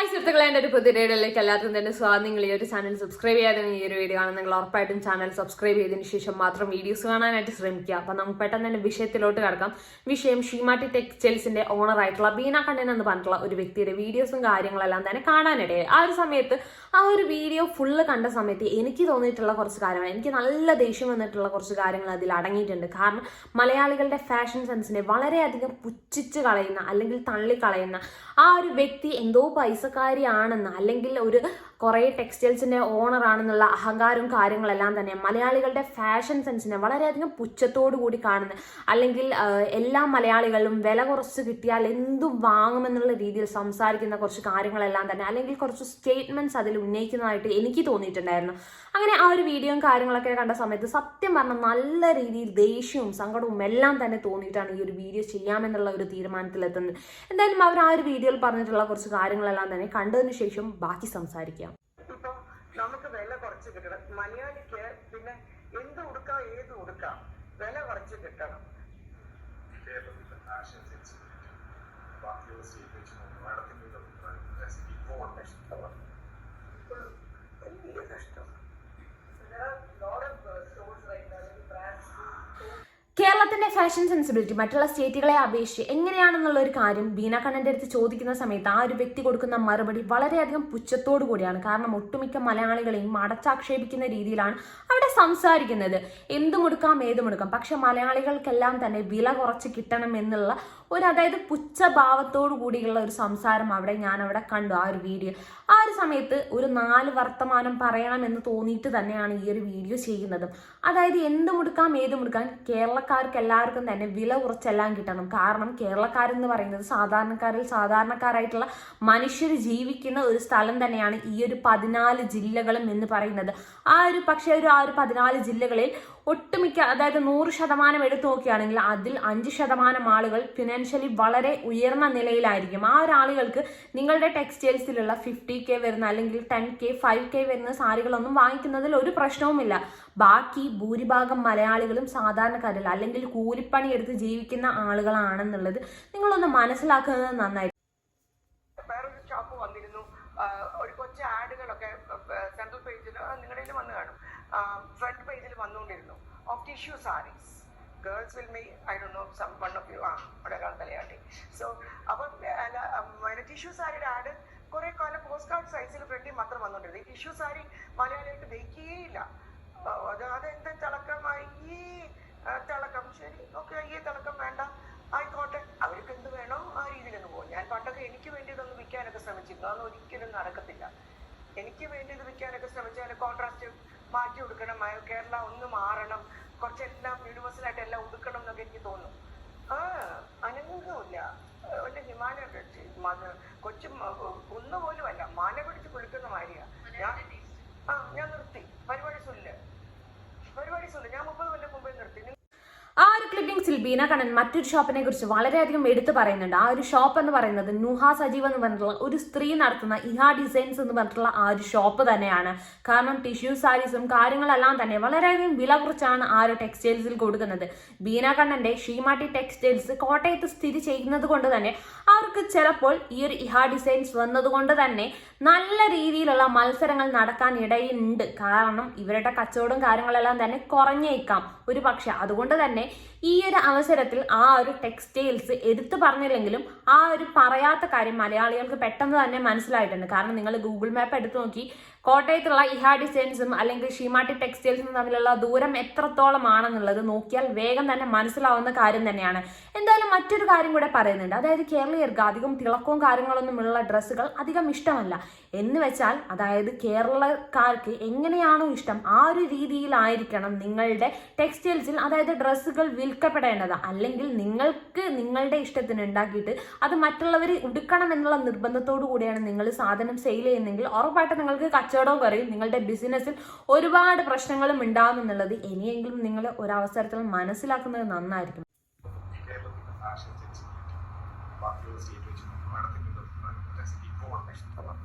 Hi സുഹൃത്തുക്കളെ എന്റെ ഒരു പുതിയ വീഡിയോയിലേക്ക് എല്ലാവർക്കും തന്നെ സ്വാഗതം. നിങ്ങൾ ഈ ഒരു ചാനൽ സബ്സ്ക്രൈബ് ചെയ്യാതെ ഈ ഒരു വീഡിയോ കാണാൻ നിങ്ങൾ ഉറപ്പായിട്ടും ചാനൽ സബ്സ്ക്രൈബ് ചെയ്തതിന് ശേഷം മാത്രം വീഡിയോസ് കാണാനായിട്ട് ശ്രമിക്കുക. അപ്പം നമുക്ക് പെട്ടെന്ന് തന്നെ വിഷയത്തിലോട്ട് കിടക്കാം. വിഷയം ഷീമാറ്റി ടെക്സ്റ്റൈൽസിന്റെ ഓണർ ആയിട്ടുള്ള ബീന കണ്ണൻ എന്ന് പറഞ്ഞിട്ടുള്ള ഒരു വ്യക്തിയുടെ വീഡിയോസും കാര്യങ്ങളെല്ലാം തന്നെ കാണാനിടയായി. ആ ഒരു സമയത്ത് ആ ഒരു വീഡിയോ ഫുള്ള് കണ്ട സമയത്ത് എനിക്ക് തോന്നിയിട്ടുള്ള കുറച്ച് കാര്യങ്ങൾ എനിക്ക് നല്ല ദേഷ്യം വന്നിട്ടുള്ള കുറച്ച് കാര്യങ്ങൾ അതിൽ അടങ്ങിയിട്ടുണ്ട്. കാരണം മലയാളികളുടെ ഫാഷൻ സെൻസിനെ വളരെയധികം പുച്ഛിച്ച് കളയുന്ന അല്ലെങ്കിൽ തള്ളിക്കളയുന്ന ആ ഒരു വ്യക്തി എന്തോ പൈസക്കാരിയാണെന്ന് അല്ലെങ്കിൽ ഒരു കുറേ ടെക്സ്റ്റൈൽസിന്റെ ഓണർ ആണെന്നുള്ള അഹങ്കാരവും കാര്യങ്ങളെല്ലാം തന്നെ മലയാളികളുടെ ഫാഷൻ സെൻസിനെ വളരെയധികം പുച്ഛത്തോടു കൂടി കാണുന്നത് അല്ലെങ്കിൽ എല്ലാ മലയാളികളും വില കുറച്ച് കിട്ടിയാൽ എന്തും വാങ്ങുമെന്നുള്ള രീതിയിൽ സംസാരിക്കുന്ന കുറച്ച് കാര്യങ്ങളെല്ലാം തന്നെ അല്ലെങ്കിൽ കുറച്ച് സ്റ്റേറ്റ്മെന്റ്സ് അതിൽ ഉന്നയിക്കുന്നതായിട്ട് എനിക്ക് തോന്നിയിട്ടുണ്ടായിരുന്നു. അങ്ങനെ ആ ഒരു വീഡിയോയും കാര്യങ്ങളൊക്കെ കണ്ട സമയത്ത് സത്യം പറഞ്ഞാൽ നല്ല രീതിയിൽ ദേഷ്യവും സങ്കടവും എല്ലാം തന്നെ തോന്നിയിട്ടാണ് ഈ ഒരു വീഡിയോ ചെയ്യാമെന്നുള്ള ഒരു തീരുമാനത്തിലെത്തുന്നത്. എന്തായാലും അവർ ആ ഒരു വീഡിയോയിൽ പറഞ്ഞിട്ടുള്ള കുറച്ച് കാര്യങ്ങളെല്ലാം തന്നെ കണ്ടതിന് ശേഷം ബാക്കി സംസാരിക്കാം. ഇപ്പൊ നമുക്ക് വില കുറച്ച് കിട്ടണം. മലയാളിക്ക് പിന്നെ എന്ത് ഉടുക്കാം ഏത് ഉടുക്കാം? വില കുറച്ച് കിട്ടണം. ബാക്കിയുള്ള സ്റ്റേറ്റ് വെച്ച് നോക്കുമ്പോൾ മാഡത്തിന്റെ ഒരു അഭിപ്രായം ഇപ്പോൾ കഷ്ടമാണ് വലിയ കഷ്ടം. There ഓഫ് കേരളത്തിന്റെ ഫാഷൻ സെൻസിബിലിറ്റി മറ്റുള്ള സ്റ്റേറ്റുകളെ അപേക്ഷിച്ച് എങ്ങനെയാണെന്നുള്ള ഒരു കാര്യം ബീന കണ്ണന്റെ അടുത്ത് ചോദിക്കുന്ന സമയത്ത് ആ ഒരു വ്യക്തി കൊടുക്കുന്ന മറുപടി വളരെയധികം പുച്ഛത്തോടു കൂടിയാണ്. കാരണം ഒട്ടുമിക്ക മലയാളികളെയും അടച്ചാക്ഷേപിക്കുന്ന രീതിയിലാണ് അവിടെ സംസാരിക്കുന്നത്. എന്തുമെടുക്കാം ഏതുമെടുക്കാം പക്ഷെ മലയാളികൾക്കെല്ലാം തന്നെ വില കുറച്ച് കിട്ടണം എന്നുള്ള ഒരു അതായത് പുച്ഛഭാവത്തോടു കൂടിയുള്ള ഒരു സംസാരം അവിടെ ഞാൻ അവിടെ കണ്ടു ആ ഒരു വീഡിയോ. ആ ഒരു സമയത്ത് ഒരു നാല് വർത്തമാനം പറയണം എന്ന് തോന്നിയിട്ട് തന്നെയാണ് ഈ ഒരു വീഡിയോ ചെയ്യുന്നതും. അതായത് എന്ത് മുടുക്കാം ഏത് മുടുക്കാം കേരളക്കാർക്ക് എല്ലാവർക്കും തന്നെ വില കുറച്ചെല്ലാം കിട്ടണം. കാരണം കേരളക്കാരെന്ന് പറയുന്നത് സാധാരണക്കാരിൽ സാധാരണക്കാരായിട്ടുള്ള മനുഷ്യർ ജീവിക്കുന്ന ഒരു സ്ഥലം തന്നെയാണ് ഈ ഒരു പതിനാല് ജില്ലകളും എന്ന് പറയുന്നത്. ആ ഒരു പക്ഷേ ഒരു ആ ഒരു പതിനാല് ജില്ലകളിൽ ഒട്ടുമിക്ക അതായത് നൂറ് ശതമാനം എടുത്തു നോക്കുകയാണെങ്കിൽ അതിൽ അഞ്ച് ശതമാനം ആളുകൾ ഫിനാൻഷ്യലി വളരെ ഉയർന്ന നിലയിലായിരിക്കും. ആ ഒരു ആളുകൾക്ക് നിങ്ങളുടെ ടെക്സ്റ്റൈൽസിലുള്ള ഫിഫ്റ്റി കെ വരുന്ന അല്ലെങ്കിൽ ടെൻ കെ ഫൈവ് കെ വരുന്ന സാരികളൊന്നും വാങ്ങിക്കുന്നതിൽ ഒരു പ്രശ്നവുമില്ല. ബാക്കി ഭൂരിഭാഗം മലയാളികളും സാധാരണക്കാരിൽ അല്ലെങ്കിൽ കൂലിപ്പണി എടുത്ത് ജീവിക്കുന്ന ആളുകളാണെന്നുള്ളത് നിങ്ങളൊന്ന് മനസ്സിലാക്കുന്നത് നന്നായി ഷോപ്പ് വന്നിരുന്നു. ഒരു കാണും. ഫ്രണ്ട് പേജിൽ വന്നുകൊണ്ടിരുന്നു. Of tissue sarees. Girls will make, I don't know, some one of you, ആ ഒരാൾ തലയാട്ടി. സോ അപ്പം ടിഷ്യൂ സാരിയുടെ ആഡ് കുറേ കാലം പോസ്റ്റ് കാർഡ് സൈസിൽ ഫ്രണ്ടിൽ മാത്രം വന്നുകൊണ്ടിരുന്നത് ഈ ടിഷ്യൂ സാരി മലയാളിയായിട്ട് വയ്ക്കുകയില്ല അത് അതെന്താ തിളക്കമായി? ഈ തിളക്കം. ശരി ഓക്കെ ഈ തിളക്കം വേണ്ട. ആയിക്കോട്ടെ. അവർക്ക് എന്ത് വേണോ ആ രീതിയിൽ ഒന്ന് പോകും. ഞാൻ പണ്ടൊക്കെ എനിക്ക് വേണ്ടി ഇതൊന്ന് വിൽക്കാനൊക്കെ ശ്രമിച്ചിരുന്നു. അതൊന്നും ഒരിക്കലും നടക്കത്തില്ല. എനിക്ക് വേണ്ടി ഇത് വിൽക്കാനൊക്കെ ശ്രമിച്ചാൽ കോൺട്രാസ്റ്റ് മാറ്റി കൊടുക്കണം കേരള ഒന്ന് മാറണം. കുറച്ചെല്ലാം യൂണിവേഴ്സലായിട്ട് എല്ലാം ഒതുക്കണം എന്നൊക്കെ എനിക്ക് തോന്നും. ആ അനങ്ങുകയില്ല ഒരു ഹിമാലയ കൊച്ചു കുന്നുപോലും അല്ല മല പിടിച്ച് കുളിക്കുന്ന മാതിരിയാ ഞാൻ ആ ഞാൻ നിർത്തി. പരിപാടി സുല്ല്. പരിപാടി സുല്ല്. ഞാൻ ഒരു ബീന കണ്ണൻ മറ്റൊരു ഷോപ്പിനെ കുറിച്ച് വളരെയധികം എടുത്തു പറയുന്നുണ്ട്. ആ ഒരു ഷോപ്പ് എന്ന് പറയുന്നത് നുഹ സജീവ് എന്ന് പറഞ്ഞിട്ടുള്ള ഒരു സ്ത്രീ നടത്തുന്ന ഇഹാ ഡിസൈൻസ് എന്ന് പറഞ്ഞിട്ടുള്ള ആ ഒരു ഷോപ്പ് തന്നെയാണ്. കാരണം ടിഷ്യൂ സാരീസും കാര്യങ്ങളെല്ലാം തന്നെ വളരെയധികം വില കുറച്ചാണ് ആ ഒരു ടെക്സ്റ്റൈൽസിൽ കൊടുക്കുന്നത്. ബീന കണ്ണന്റെ ഷീമാട്ടി ടെക്സ്റ്റൈൽസ് കോട്ടയത്ത് സ്ഥിതി ചെയ്യുന്നത് കൊണ്ട് തന്നെ അവർക്ക് ചിലപ്പോൾ ഈ ഒരു ഇഹാ ഡിസൈൻസ് വന്നതുകൊണ്ട് തന്നെ നല്ല രീതിയിലുള്ള മത്സരങ്ങൾ നടക്കാൻ ഇടയുണ്ട് കാരണം ഇവരുടെ കച്ചവടം കാര്യങ്ങളെല്ലാം തന്നെ കുറഞ്ഞേക്കാം. ഒരു പക്ഷെ അതുകൊണ്ട് തന്നെ ഈ ഒരു അവസരത്തിൽ ആ ഒരു ടെക്സ്റ്റൈൽസ് എടുത്തു പറഞ്ഞില്ലെങ്കിലും ആ ഒരു പറയാത്ത കാര്യം മലയാളികൾക്ക് പെട്ടെന്ന് തന്നെ മനസ്സിലായിട്ടുണ്ട്. കാരണം നിങ്ങൾ ഗൂഗിൾ മാപ്പ് എടുത്തു നോക്കി കോട്ടയത്തുള്ള ഇഹാ ഡിസൈൻസും അല്ലെങ്കിൽ ഷീമാട്ടി ടെക്സ്റ്റൈൽസും തമ്മിലുള്ള ദൂരം എത്രത്തോളം ആണെന്നുള്ളത് നോക്കിയാൽ വേഗം തന്നെ മനസ്സിലാവുന്ന കാര്യം തന്നെയാണ്. എന്തായാലും മറ്റൊരു കാര്യം കൂടെ പറയുന്നുണ്ട്. അതായത് കേരളീയർക്ക് അധികം തിളക്കവും കാര്യങ്ങളൊന്നുമുള്ള ഡ്രസ്സുകൾ അധികം ഇഷ്ടമല്ല. എന്ന് വെച്ചാൽ അതായത് കേരളക്കാർക്ക് എങ്ങനെയാണോ ഇഷ്ടം ആ ഒരു രീതിയിലായിരിക്കണം നിങ്ങളുടെ ടെക്സ്റ്റൈൽസിൽ അതായത് ഡ്രസ്സുകൾ വിൽക്കപ്പെടേണ്ടത്. അല്ലെങ്കിൽ നിങ്ങൾക്ക് നിങ്ങളുടെ ഇഷ്ടത്തിന് ഉണ്ടാക്കിയിട്ട് അത് മറ്റുള്ളവർ ഉടുക്കണം എന്നുള്ള നിർബന്ധത്തോടു കൂടിയാണ് നിങ്ങൾ സാധനം സെയിൽ ചെയ്യുന്നെങ്കിൽ ഉറപ്പായിട്ട് നിങ്ങൾക്ക് കച്ചവടവും കുറയും നിങ്ങളുടെ ബിസിനസ്സിൽ ഒരുപാട് പ്രശ്നങ്ങളും ഉണ്ടാകും എന്നുള്ളത് ഇനിയെങ്കിലും നിങ്ങൾ ഒരവസരത്തിൽ മനസ്സിലാക്കുന്നത് നന്നായിരിക്കും വെച്ച് നോക്കുമ്പോൾ മാഡത്തിന്റെ ഒരു അഭിപ്രായം ഇപ്പോൾ കഷ്ടമാണ്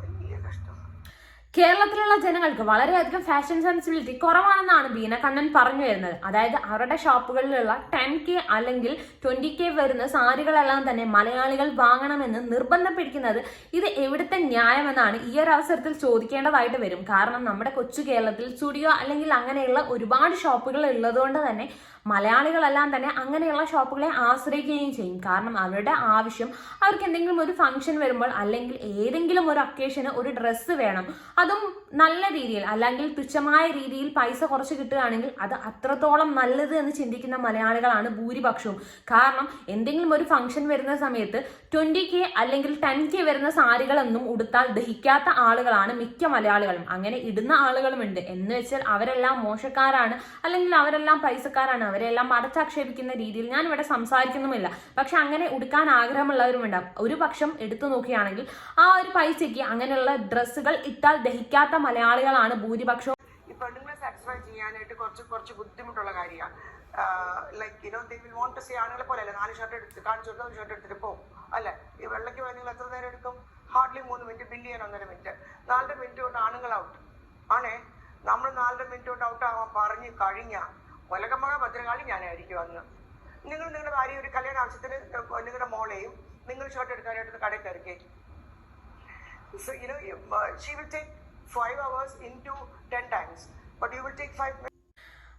വലിയ കഷ്ടമാണ് കേരളത്തിലുള്ള ജനങ്ങൾക്ക് വളരെയധികം ഫാഷൻ സെൻസിബിലിറ്റി കുറവാണെന്നാണ് ബീന കണ്ണൻ പറഞ്ഞു വരുന്നത്. അതായത് അവരുടെ ഷോപ്പുകളിലുള്ള ടെൻ കെ അല്ലെങ്കിൽ ട്വന്റി കെ വരുന്ന സാരികളെല്ലാം തന്നെ മലയാളികൾ വാങ്ങണമെന്ന് നിർബന്ധം പിടിക്കുന്നത് ഇത് എവിടുത്തെ ന്യായമെന്നാണ് ഈ ഒരു അവസരത്തിൽ ചോദിക്കേണ്ടതായിട്ട് വരും. കാരണം നമ്മുടെ കൊച്ചു കേരളത്തിൽ സ്റ്റുഡിയോ അല്ലെങ്കിൽ അങ്ങനെയുള്ള ഒരുപാട് ഷോപ്പുകൾ ഉള്ളതുകൊണ്ട് തന്നെ മലയാളികളെല്ലാം തന്നെ അങ്ങനെയുള്ള ഷോപ്പുകളെ ആശ്രയിക്കുകയും ചെയ്യും. കാരണം അവരുടെ ആവശ്യം അവർക്ക് എന്തെങ്കിലും ഒരു ഫംഗ്ഷൻ വരുമ്പോൾ അല്ലെങ്കിൽ ഏതെങ്കിലും ഒരു അക്കേഷന് ഒരു ഡ്രസ്സ് വേണം. നല്ല രീതിയിൽ അല്ലെങ്കിൽ തുച്ഛമായ രീതിയിൽ പൈസ കുറച്ച് കിട്ടുകയാണെങ്കിൽ അത് അത്രത്തോളം നല്ലത് എന്ന് ചിന്തിക്കുന്ന മലയാളികളാണ് ഭൂരിപക്ഷവും. കാരണം എന്തെങ്കിലും ഒരു ഫംഗ്ഷൻ വരുന്ന സമയത്ത് ട്വന്റി കെ അല്ലെങ്കിൽ ടെൻ കെ വരുന്ന സാരികളൊന്നും ഉടുത്താൽ ദഹിക്കാത്ത ആളുകളാണ് മിക്ക മലയാളികളും. അങ്ങനെ ഇടുന്ന ആളുകളുമുണ്ട്. എന്ന് വെച്ചാൽ അവരെല്ലാം മോശക്കാരാണ് അല്ലെങ്കിൽ അവരെല്ലാം പൈസക്കാരാണ് അവരെല്ലാം അടച്ചാക്ഷേപിക്കുന്ന രീതിയിൽ ഞാൻ ഇവിടെ സംസാരിക്കുന്നുമില്ല. പക്ഷെ അങ്ങനെ ഉടുക്കാൻ ആഗ്രഹമുള്ളവരുമുണ്ടാകും ഒരു പക്ഷം എടുത്തു നോക്കുകയാണെങ്കിൽ ആ ഒരു പൈസയ്ക്ക് അങ്ങനെയുള്ള ഡ്രസ്സുകൾ ഇട്ടാൽ ദഹിക്കാത്ത മലയാളികളാണ് ഭൂരിപക്ഷവും. ഈ പെണ്ണുങ്ങളെ സാറ്റിസ്ഫൈ ചെയ്യാനായിട്ട് കുറച്ച് കുറച്ച് ബുദ്ധിമുട്ടുള്ള കാര്യമാണ്. Like you know they will won't to see ആണുങ്ങളെ പോലെ അല്ല? നാല് ഷർട്ട് എടുത്ത് കാണിച്ചു കൊടുത്താൽ ഷർട്ട് എടുത്തിട്ട് പോകും അല്ലെ? ഈ വെള്ളയ്ക്ക് വേണമെങ്കിൽ എത്ര നേരം എടുക്കും? ഹാർഡ്ലി മൂന്ന് മിനിറ്റ് ബില്ലിയൻ ഒന്നര മിനിറ്റ് നാലര മിനിറ്റ് കൊണ്ട് ആണുങ്ങൾ ഔട്ട് ആണേ? നമ്മൾ നാലര മിനിറ്റ് കൊണ്ട് ഔട്ട് ആവാൻ പറഞ്ഞ് കഴിഞ്ഞ കൊലകമക ഭദ്രകാളി ഞാനായിരിക്കും അന്ന് നിങ്ങൾ നിങ്ങളുടെ ഭാര്യ ഒരു കല്യാണ ആവശ്യത്തിന് നിങ്ങളുടെ മോളെയും നിങ്ങൾ ഷർട്ട് എടുക്കാനായിട്ട് കടയിൽ കയറിക്കേ so you know she will take 5 hours into 10 times. But you will take 5 minutes.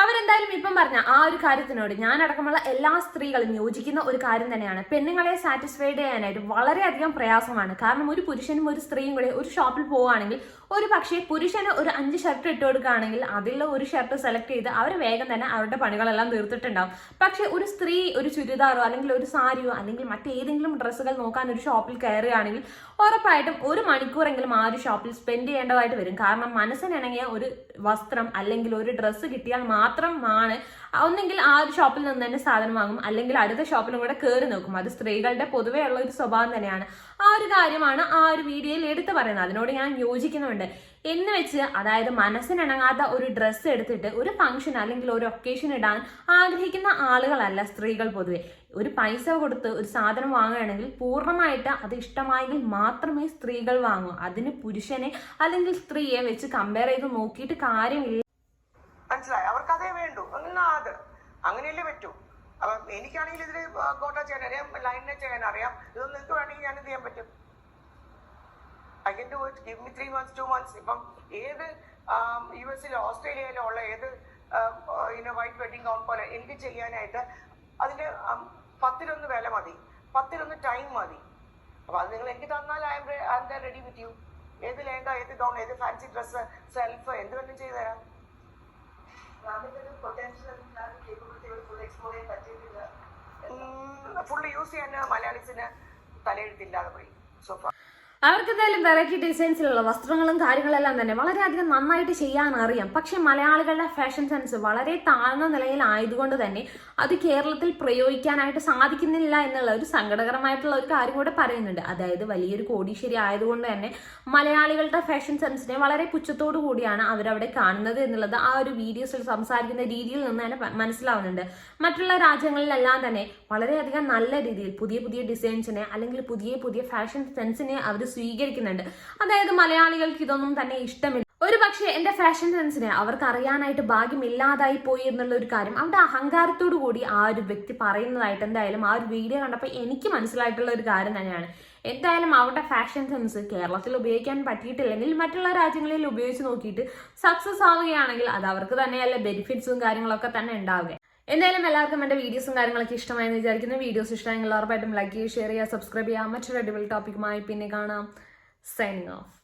അവരെന്തായാലും ഇപ്പം പറഞ്ഞ ആ ഒരു കാര്യത്തിനോട് ഞാൻ അടക്കമുള്ള എല്ലാ സ്ത്രീകളും യോജിക്കുന്ന ഒരു കാര്യം തന്നെയാണ്. പെണ്ണുങ്ങളെ സാറ്റിസ്ഫൈഡ് ചെയ്യാനായിട്ട് വളരെയധികം പ്രയാസമാണ്. കാരണം ഒരു പുരുഷനും ഒരു സ്ത്രീയും കൂടി ഒരു ഷോപ്പിൽ പോവുകയാണെങ്കിൽ ഒരു പക്ഷേ പുരുഷന് ഒരു അഞ്ച് ഷർട്ട് ഇട്ട് കൊടുക്കുകയാണെങ്കിൽ അതിൽ ഒരു ഷർട്ട് സെലക്ട് ചെയ്ത് അവർ വേഗം തന്നെ അവരുടെ പണികളെല്ലാം തീർത്തിട്ടുണ്ടാവും. പക്ഷേ ഒരു സ്ത്രീ ഒരു ചുരിദാറോ അല്ലെങ്കിൽ ഒരു സാരിയോ അല്ലെങ്കിൽ മറ്റേതെങ്കിലും ഡ്രസ്സുകൾ നോക്കാൻ ഒരു ഷോപ്പിൽ കയറുകയാണെങ്കിൽ ഉറപ്പായിട്ടും ഒരു മണിക്കൂറെങ്കിലും ആ ഒരു ഷോപ്പിൽ സ്പെൻഡ് ചെയ്യേണ്ടതായിട്ട് വരും. കാരണം മനസ്സിനിണങ്ങിയ ഒരു വസ്ത്രം അല്ലെങ്കിൽ ഒരു ഡ്രസ്സ് കിട്ടിയാൽ മാത്രമാണ്. ഒന്നെങ്കിൽ ആ ഒരു ഷോപ്പിൽ നിന്ന് തന്നെ സാധനം വാങ്ങും. അല്ലെങ്കിൽ അടുത്ത ഷോപ്പിലും കൂടെ കയറി നോക്കും. അത് സ്ത്രീകളുടെ പൊതുവേ ഉള്ള ഒരു സ്വഭാവം തന്നെയാണ്. ആ ഒരു കാര്യമാണ് ആ ഒരു വീഡിയോയിൽ എടുത്തു പറയുന്നത്. അതിനോട് ഞാൻ യോജിക്കുന്നുണ്ട്. എന്ന് വെച്ച് അതായത് മനസ്സിനിണങ്ങാത്ത ഒരു ഡ്രസ്സ് എടുത്തിട്ട് ഒരു ഫംഗ്ഷൻ അല്ലെങ്കിൽ ഒരു ഒക്കേഷൻ ഇടാൻ ആഗ്രഹിക്കുന്ന ആളുകളല്ല സ്ത്രീകൾ പൊതുവെ. ഒരു പൈസ കൊടുത്ത് ഒരു സാധനം വാങ്ങുകയാണെങ്കിൽ പൂർണമായിട്ട് അത് ഇഷ്ടമായെങ്കിൽ മാത്രമേ സ്ത്രീകൾ വാങ്ങൂ. അതിന് പുരുഷനെ അല്ലെങ്കിൽ സ്ത്രീയെ വെച്ച് കമ്പയർ ചെയ്ത് നോക്കിയിട്ട് കാര്യമില്ല. മനസ്സിലായി? എന്നാ അത് അങ്ങനെയല്ലേ പറ്റൂ. അപ്പൊ എനിക്കാണെങ്കിൽ ഇതിൽ കോട്ട ചെയ്യാൻ അറിയാം ലൈനിനെ ചെയ്യാൻ അറിയാം. ഇതൊന്നും നിങ്ങൾക്ക് വേണമെങ്കിൽ ഞാൻ എന്ത് ചെയ്യാൻ പറ്റും. I can do it give me three months two months ഇപ്പം ഏത് യു എസിലോ ഓസ്ട്രേലിയയിലോ ഉള്ള ഏത് വൈറ്റ് വെഡിങ് ഗൗൺ പോലെ എനിക്ക് ചെയ്യാനായിട്ട് അതിന്റെ um, പത്തിലൊന്ന് വില മതി. പത്തിലൊന്ന് ടൈം മതി. അപ്പൊ അത് നിങ്ങൾ എനിക്ക് തന്നാൽ I am ready with you ഏത് ലേങ്ക ഏത് ഗൗൺ ഏത് ഫാൻസി ഡ്രസ്സ് സെൽഫ് എന്ത് വേണം ചെയ്തു തരാം. ഫുള്ള് യൂസ് ചെയ്യാൻ മലയാളീസിന് തലയെഴുത്തില്ലാതെ പോയി സോഫ അവർക്ക് എന്തായാലും വെറൈറ്റി ഡിസൈൻസിലുള്ള വസ്ത്രങ്ങളും കാര്യങ്ങളെല്ലാം തന്നെ വളരെയധികം നന്നായിട്ട് ചെയ്യാൻ അറിയാം. പക്ഷെ മലയാളികളുടെ ഫാഷൻ സെൻസ് വളരെ താഴ്ന്ന നിലയിലായതുകൊണ്ട് തന്നെ അത് കേരളത്തിൽ പ്രയോഗിക്കാനായിട്ട് സാധിക്കുന്നില്ല എന്നുള്ള ഒരു സങ്കടകരമായിട്ടുള്ള ഒരു കാര്യം കൂടെ പറയുന്നുണ്ട്. അതായത് വലിയൊരു കോടീശ്വരി ആയതുകൊണ്ട് തന്നെ മലയാളികളുടെ ഫാഷൻ സെൻസിനെ വളരെ പുച്ഛത്തോടു കൂടിയാണ് അവരവിടെ കാണുന്നത് എന്നുള്ളത് ആ ഒരു വീഡിയോസിൽ സംസാരിക്കുന്ന രീതിയിൽ നിന്ന് തന്നെ മനസ്സിലാവുന്നുണ്ട്. മറ്റുള്ള രാജ്യങ്ങളിലെല്ലാം തന്നെ വളരെയധികം നല്ല രീതിയിൽ പുതിയ പുതിയ ഡിസൈൻസിനെ അല്ലെങ്കിൽ പുതിയ പുതിയ ഫാഷൻ സെൻസിനെ അവർ സ്വീകരിക്കുന്നുണ്ട്. അതായത് മലയാളികൾക്ക് ഇതൊന്നും തന്നെ ഇഷ്ടമില്ല. ഒരു പക്ഷേ എന്റെ ഫാഷൻ സെൻസിനെ അവർക്ക് അറിയാനായിട്ട് ഭാഗ്യമില്ലാതായി പോയി എന്നുള്ള ഒരു കാര്യം അവിടെ അഹങ്കാരത്തോടു കൂടി ആ ഒരു വ്യക്തി പറയുന്നതായിട്ട് എന്തായാലും ആ ഒരു വീഡിയോ കണ്ടപ്പോൾ എനിക്ക് മനസ്സിലായിട്ടുള്ള ഒരു കാര്യം തന്നെയാണ്. എന്തായാലും അവരുടെ ഫാഷൻ സെൻസ് കേരളത്തിൽ ഉപയോഗിക്കാൻ പറ്റിയിട്ടില്ലെങ്കിൽ മറ്റുള്ള രാജ്യങ്ങളിൽ ഉപയോഗിച്ച് നോക്കിയിട്ട് സക്സസ് ആവുകയാണെങ്കിൽ അത് അവർക്ക് തന്നെയല്ല ബെനിഫിറ്റ്സും കാര്യങ്ങളൊക്കെ തന്നെ ഉണ്ടാവുക. എന്തായാലും എല്ലാവർക്കും എന്റെ വീഡിയോസും കാര്യങ്ങളൊക്കെ ഇഷ്ടമായെന്ന് വിചാരിക്കുന്നു. വീഡിയോസ് ഇഷ്ടമായെങ്കിൽ ഉറപ്പായിട്ടും ലൈക്ക് ചെയ്യുക ഷെയർ ചെയ്യുക സബ്സ്ക്രൈബ് ചെയ്യുക. മറ്റൊരു അടിപൊളി ടോപ്പിക്കുമായി പിന്നെ കാണാം. Signing off